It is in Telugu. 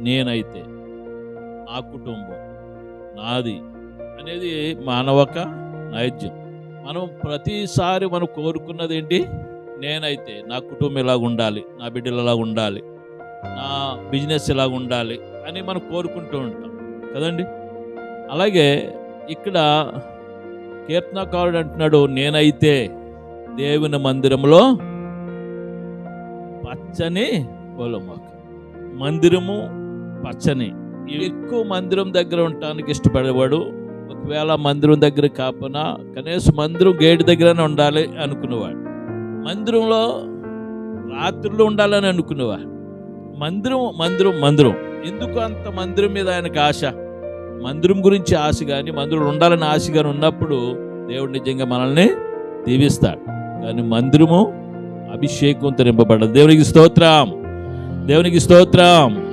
నేనైతే నా కుటుంబం నాది అనేది మానవక నైజ్యం మనం ప్రతిసారి మనం కోరుకున్నది ఏంటి నేనైతే నా కుటుంబం ఇలా ఉండాలి నా బిడ్డలు ఇలా ఉండాలి నా బిజినెస్ ఇలా ఉండాలి అని మనం కోరుకుంటూ ఉంటాం. కదండి? అలాగే ఇక్కడ కీర్తనకారుడు అంటున్నాడు నేనైతే దేవుని మందిరంలో పచ్చని పొలమాక మందిరము పచ్చని. ఎక్కువ మందిరం దగ్గర ఉండటానికి ఇష్టపడేవాడు. ఒకవేళ మందిరం దగ్గర కాకపోయినా కనీసం మందిరం గేటు దగ్గరనే ఉండాలి అనుకునేవాడు. మందిరంలో రాత్రులు ఉండాలని అనుకునేవాడు. మందిరం మందిరం మందిరం. ఎందుకు అంత మందిరం మీద ఆయనకు ఆశ? మందిరం గురించి ఆశ కానీ మందిరం ఉండాలని ఆశ కానీ ఉన్నప్పుడు దేవుడు నిజంగా మనల్ని దీవిస్తాడు. కానీ మందిరము అభిషేకంతో నింపబడ్డది. దేవునికి స్తోత్రం. దేవునికి స్తోత్రం.